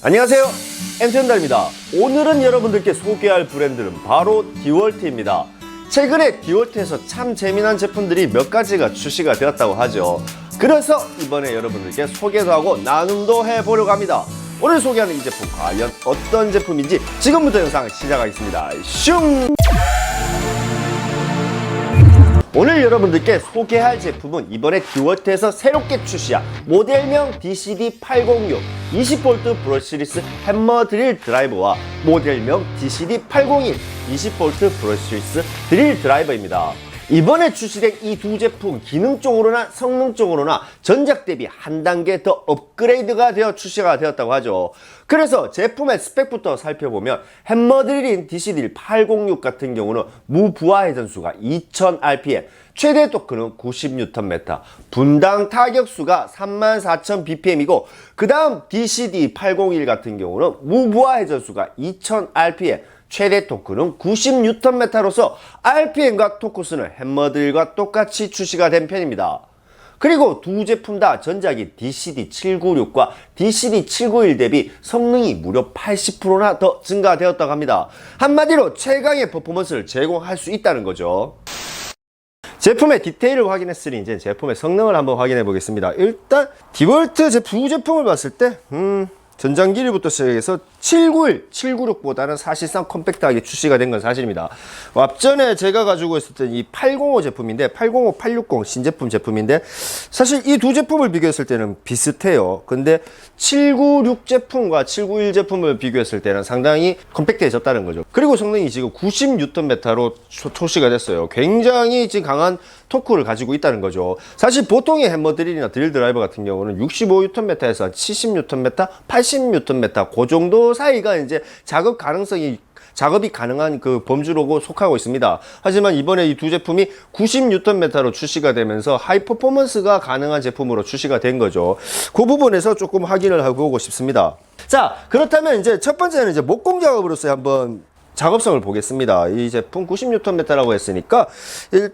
안녕하세요. 엔텐다입니다. 오늘은 여러분들께 소개할 브랜드는 바로 디월트입니다. 최근에 디월트에서 참 재미난 제품들이 몇 가지가 출시가 되었다고 하죠. 그래서 이번에 여러분들께 소개도 하고 나눔도 해보려고 합니다. 오늘 소개하는 이 제품 과연 어떤 제품인지 지금부터 영상 시작하겠습니다. 슝 오늘 여러분들께 소개할 제품은 이번에 디월트에서 새롭게 출시한 모델명 DCD806 20V 브러쉬리스 햄머 드릴 드라이버와 모델명 DCD801 20V 브러쉬리스 드릴 드라이버입니다. 이번에 출시된 이 두 제품 기능적으로나 성능적으로나 전작 대비 한 단계 더 업그레이드가 되어 출시가 되었다고 하죠. 그래서 제품의 스펙부터 살펴보면 햄머 드릴인 DCD 806 같은 경우는 무부하 회전수가 2000rpm, 최대 토크는 90Nm, 분당 타격수가 34,000bpm이고 그 다음 DCD 801 같은 경우는 무부하 회전수가 2000rpm, 최대 토크는 90Nm로서 RPM과 토크 수는 햄머들과 똑같이 출시가 된 편입니다. 그리고 두 제품 다 전작이 DCD796과 DCD791 대비 성능이 무려 80%나 더 증가되었다고 합니다. 한마디로 최강의 퍼포먼스를 제공할 수 있다는 거죠. 제품의 디테일을 확인했으니 이제 제품의 성능을 한번 확인해 보겠습니다. 일단 디볼트 제두 제품을 봤을 때 음, 전장 길이부터 시작해서 791, 796보다는 사실상 컴팩트하게 출시가 된 건 사실입니다. 앞전에 제가 가지고 있었던 이 805 제품인데 805, 860 신제품 제품인데 사실 이 두 제품을 비교했을 때는 비슷해요. 근데 796 제품과 791 제품을 비교했을 때는 상당히 컴팩트해졌다는 거죠. 그리고 성능이 지금 90Nm로 초시가 됐어요. 굉장히 지금 강한 토크를 가지고 있다는 거죠. 사실 보통의 햄머 드릴이나 드릴 드라이버 같은 경우는 65Nm에서 70Nm, 80Nm 그 정도 사이가 이제 작업 가능성이 작업이 가능한 그 범주로고 속하고 있습니다. 하지만 이번에 이 두 제품이 90Nm로 출시가 되면서 하이 퍼포먼스가 가능한 제품으로 출시가 된 거죠. 그 부분에서 조금 확인을 해보고 싶습니다. 자, 그렇다면 이제 첫 번째는 이제 목공 작업으로서 한번 작업성을 보겠습니다. 이 제품 90Nm라고 했으니까 일,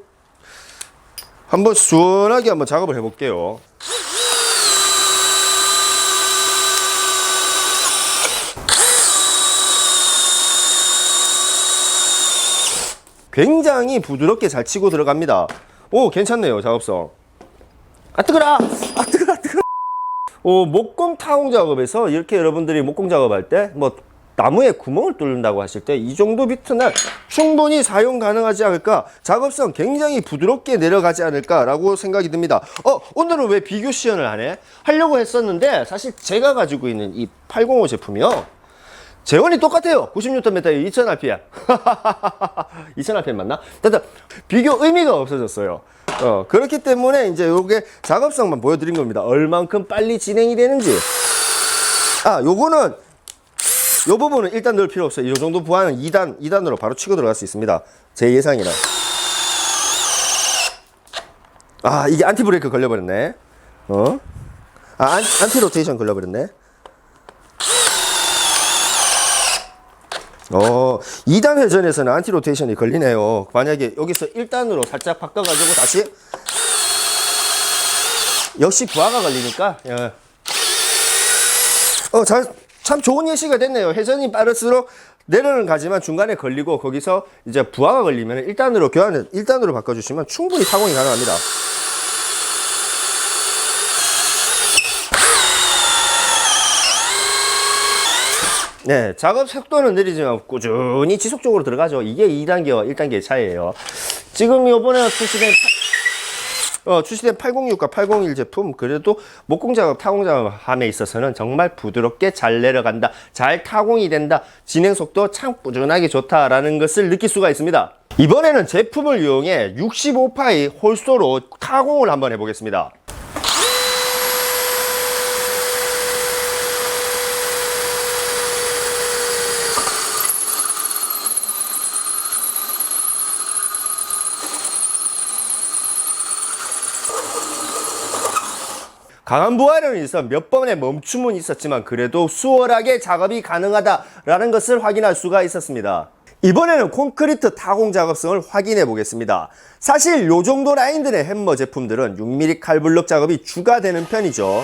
한번 시원하게 한번 작업을 해볼게요. 굉장히 부드럽게 잘 치고 들어갑니다. 오, 괜찮네요, 작업성. 아, 뜨거라! 아, 뜨거라, 뜨거라! 오, 목공 타공 작업에서 이렇게 여러분들이 목공 작업할 때, 뭐, 나무에 구멍을 뚫는다고 하실 때 이 정도 비트는 충분히 사용 가능하지 않을까? 작업성 굉장히 부드럽게 내려가지 않을까 라고 생각이 듭니다. 어 오늘은 왜 비교 시연을 안 해? 하려고 했었는데 사실 제가 가지고 있는 이 805 제품이요. 재원이 똑같아요. 96N에 2000rpm 2000rpm 맞나? 비교 의미가 없어졌어요. 어, 그렇기 때문에 이제 요게 작업성만 보여드린 겁니다. 얼만큼 빨리 진행이 되는지. 아 요거는 요 부분은 일단 넣을 필요 없어요. 이 정도 부하는 2단, 2단으로 바로 치고 들어갈 수 있습니다. 제 예상이라. 아, 이게 안티 브레이크 걸려버렸네. 어? 아, 안, 안티 로테이션 걸려버렸네. 어, 2단 회전에서는 안티 로테이션이 걸리네요. 만약에 여기서 1단으로 살짝 바꿔가지고 다시. 역시 부하가 걸리니까, 예. 어, 잘, 참 좋은 예시가 됐네요. 회전이 빠를수록 내려는 가지만 중간에 걸리고 거기서 이제 부하가 걸리면 1단으로 교환을 1단으로 바꿔주시면 충분히 타공이 가능합니다. 네, 작업 속도는 느리지만 꾸준히 지속적으로 들어가죠. 이게 2단계와 1단계의 차이예요. 지금 요번에 출시된 어, 출시된 806과 801 제품 그래도 목공 작업, 타공 작업함에 있어서는 정말 부드럽게 잘 내려간다, 잘 타공이 된다, 진행 속도 참 꾸준하게 좋다라는 것을 느낄 수가 있습니다. 이번에는 제품을 이용해 65파이 홀소로 타공을 한번 해보겠습니다. 강한 부하력이 있어 몇 번의 멈춤은 있었지만 그래도 수월하게 작업이 가능하다라는 것을 확인할 수가 있었습니다. 이번에는 콘크리트 타공 작업성을 확인해 보겠습니다. 사실 요 정도 라인들의 햄머 제품들은 6mm 칼블럭 작업이 주가 되는 편이죠.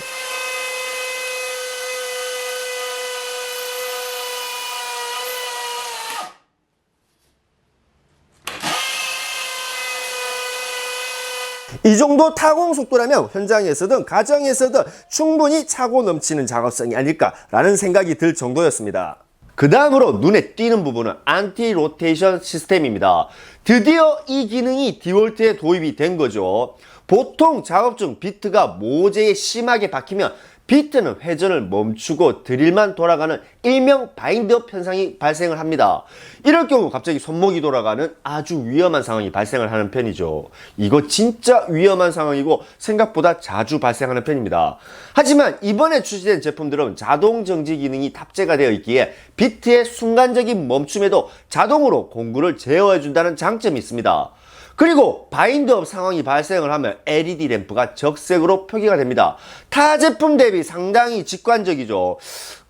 이 정도 타공 속도라면 현장에서든 가정에서든 충분히 차고 넘치는 작업성이 아닐까라는 생각이 들 정도였습니다. 그 다음으로 눈에 띄는 부분은 안티 로테이션 시스템입니다. 드디어 이 기능이 디월트에 도입이 된 거죠. 보통 작업 중 비트가 모재에 심하게 박히면 비트는 회전을 멈추고 드릴만 돌아가는 일명 바인드업 현상이 발생을 합니다. 이럴 경우 갑자기 손목이 돌아가는 아주 위험한 상황이 발생을 하는 편이죠. 이거 진짜 위험한 상황이고 생각보다 자주 발생하는 편입니다. 하지만 이번에 출시된 제품들은 자동 정지 기능이 탑재가 되어 있기에 비트의 순간적인 멈춤에도 자동으로 공구를 제어해준다는 장점이 있습니다. 그리고 바인드업 상황이 발생을 하면 LED 램프가 적색으로 표기가 됩니다. 타 제품 대비 상당히 직관적이죠.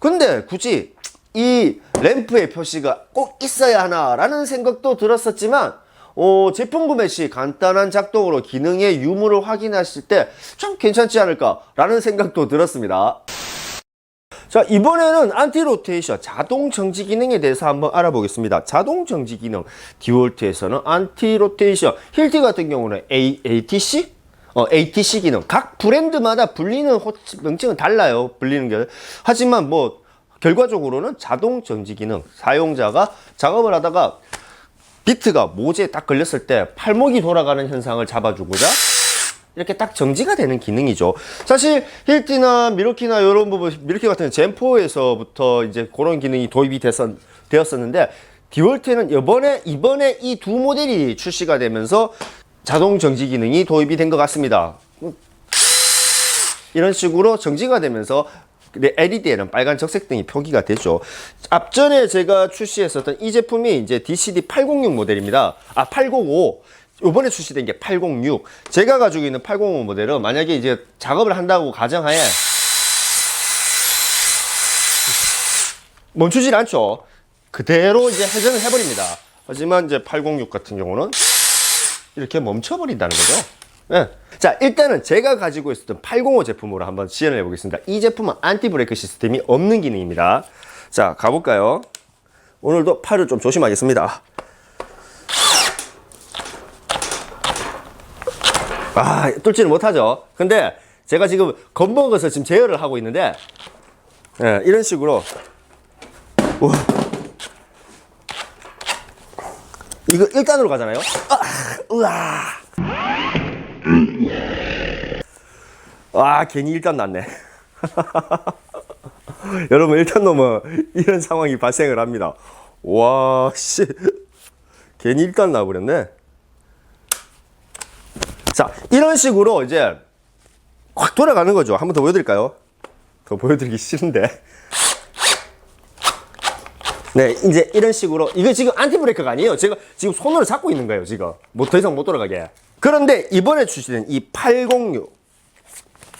근데 굳이 이 램프의 표시가 꼭 있어야 하나 라는 생각도 들었었지만 어, 제품 구매 시 간단한 작동으로 기능의 유무를 확인하실 때좀 괜찮지 않을까 라는 생각도 들었습니다. 자, 이번에는 안티 로테이션 자동 정지 기능에 대해서 한번 알아보겠습니다. 자동 정지 기능 디월트에서는 안티 로테이션 힐티 같은 경우는 A, ATC 어, ATC 기능 각 브랜드마다 불리는 호, 명칭은 달라요. 불리는 게 하지만 뭐 결과적으로는 자동 정지 기능 사용자가 작업을 하다가 비트가 모재에 딱 걸렸을 때 팔목이 돌아가는 현상을 잡아주고자 이렇게 딱 정지가 되는 기능이죠. 사실 힐티나 미르키나 이런 부분, 미르키 같은 젠포에서부터 이제 그런 기능이 도입이 됐었, 되었었는데 디월트는 이번에 이번에 이 두 모델이 출시가 되면서 자동 정지 기능이 도입이 된 것 같습니다. 이런 식으로 정지가 되면서 LED에는 빨간 적색 등이 표기가 되죠. 앞전에 제가 출시했었던 이 제품이 이제 DCD 806 모델입니다. 아, 805. 요번에 출시된 게 806. 제가 가지고 있는 805 모델은 만약에 이제 작업을 한다고 가정하에 멈추질 않죠. 그대로 이제 회전을 해버립니다. 하지만 이제 806 같은 경우는 이렇게 멈춰버린다는 거죠. 네. 자, 일단은 제가 가지고 있었던 805 제품으로 한번 시연을 해보겠습니다. 이 제품은 안티 브레이크 시스템이 없는 기능입니다. 자, 가볼까요? 오늘도 팔을 좀 조심하겠습니다. 아, 뚫지는 못하죠. 근데 제가 지금 겁먹어서 지금 제어를 하고 있는데, 예, 이런 식으로, 우와. 이거 1단으로 가잖아요. 아, 우와. 와, 괜히 1단 났네. 여러분, 1단 넘으면 이런 상황이 발생을 합니다. 와, 씨. 괜히 1단 나버렸네. 자, 이런 식으로 이제 확 돌아가는 거죠. 한번 더 보여드릴까요? 더 보여드리기 싫은데. 네, 이제 이런 식으로. 이거 지금 안티브레이크가 아니에요. 제가 지금 손으로 잡고 있는 거예요, 지금. 뭐 더 이상 못 돌아가게. 그런데 이번에 출시된 이 806.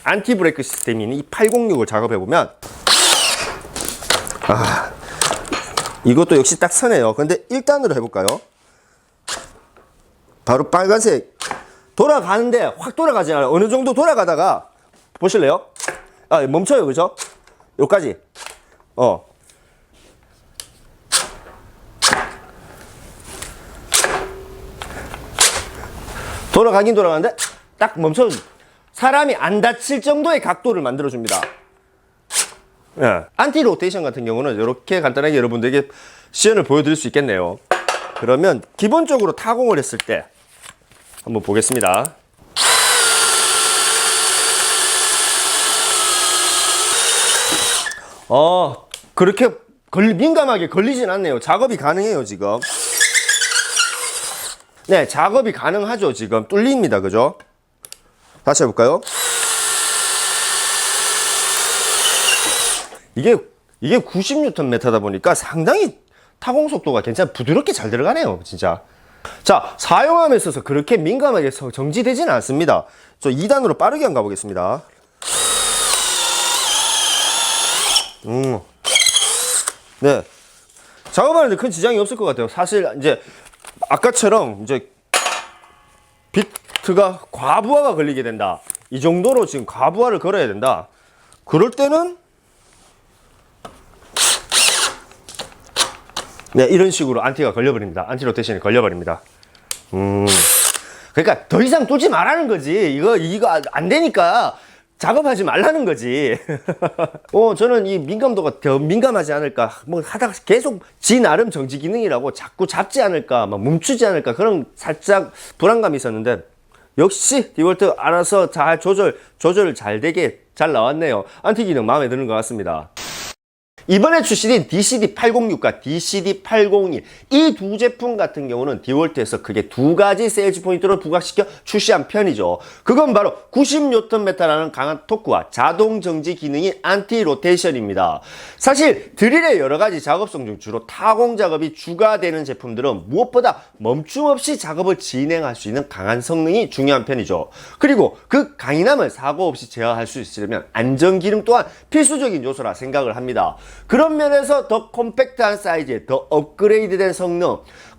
안티브레이크 시스템이 이 806을 작업해보면. 아, 이것도 역시 딱 서네요. 근데 1단으로 해볼까요? 바로 빨간색 돌아가는데 확 돌아가지 않아요. 어느 정도 돌아가다가 보실래요? 아, 멈춰요. 그죠? 여기까지. 어. 돌아가긴 돌아가는데 딱 멈춰. 사람이 안 다칠 정도의 각도를 만들어 줍니다. 예. 안티 로테이션 같은 경우는 이렇게 간단하게 여러분들에게 시연을 보여드릴 수 있겠네요. 그러면 기본적으로 타공을 했을 때 한번 보겠습니다. 어, 그렇게 걸, 민감하게 걸리진 않네요. 작업이 가능해요, 지금. 네, 작업이 가능하죠, 지금. 뚫립니다, 그죠? 다시 해볼까요? 이게, 이게 90Nm다 보니까 상당히 타공 속도가 괜찮아 부드럽게 잘 들어가네요, 진짜. 자, 사용함에 있어서 그렇게 민감하게 서- 정지되지는 않습니다. 저 2단으로 빠르게 한번 가보겠습니다. 음. 네. 작업하는데 큰 지장이 없을 것 같아요. 사실 이제 아까처럼 이제 비트가 과부하가 걸리게 된다. 이 정도로 지금 과부하를 걸어야 된다. 그럴 때는 네, 이런 식으로 안티가 걸려버립니다. 안티 로테이션이 걸려버립니다. 음. 그러니까 더 이상 뚫지 말라는 거지. 이거 이거 안- 안 되니까 작업하지 말라는 거지. 어, 저는 이 민감도가 더 민감하지 않을까. 뭐 하다가 계속 지 나름 정지 기능이라고 자꾸 잡지 않을까, 막 멈추지 않을까 그런 살짝 불안감이 있었는데 역시 디볼트 알아서 잘 조절 조절 잘 되게 잘 나왔네요. 안티 기능 마음에 드는 것 같습니다. 이번에 출시된 DCD806과 DCD801 이두 제품 같은 경우는 디월트에서 크게 두 가지 세일즈 포인트를 부각시켜 출시한 편이죠. 그건 바로 90Nm라는 강한 토크와 자동 정지 기능인 안티 로테이션입니다. 사실 드릴의 여러 가지 작업성 중 주로 타공 작업이 주가되는 제품들은 무엇보다 멈춤 없이 작업을 진행할 수 있는 강한 성능이 중요한 편이죠. 그리고 그 강인함을 사고 없이 제어할 수 있으려면 안전 기능 또한 필수적인 요소라 생각을 합니다. 그런 면에서 더 컴팩트한 사이즈에 더 업그레이드된 성능,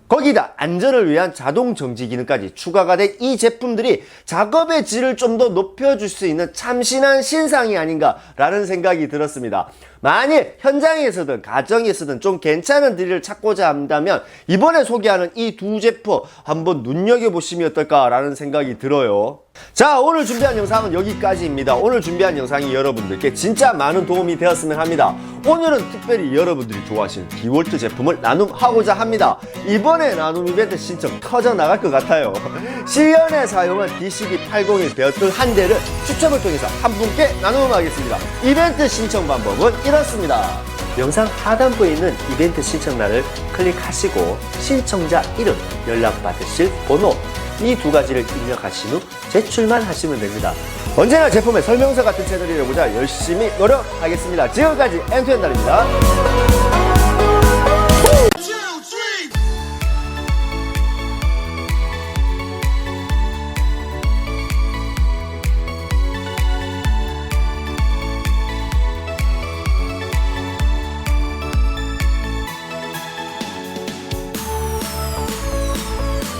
거기다 안전을 위한 자동 정지 기능까지 추가가 된 이 제품들이 작업의 질을 좀 더 높여줄 수 있는 참신한 신상이 아닌가 라는 생각이 들었습니다. 만일 현장에서든 가정에서든 좀 괜찮은 드릴을 찾고자 한다면 이번에 소개하는 이 두 제품 한번 눈여겨보시면 어떨까라는 생각이 들어요. 자 오늘 준비한 영상은 여기까지입니다. 오늘 준비한 영상이 여러분들께 진짜 많은 도움이 되었으면 합니다. 오늘은 특별히 여러분들이 좋아하시는 디월트 제품을 나눔하고자 합니다. 이번에 나눔 이벤트 신청 터져 나갈 것 같아요. 시연에 사용한 DCD801 배터리 한 대를 추첨을 통해서 한 분께 나눔하겠습니다. 이벤트 신청 방법은 이렇습니다. 영상 하단부에 있는 이벤트 신청란을 클릭하시고 신청자 이름, 연락받으실 번호 이 두 가지를 입력하신 후 제출만 하시면 됩니다. 언제나 제품의 설명서 같은 채널이려고자 열심히 노력하겠습니다. 지금까지 엔투엔달입니다.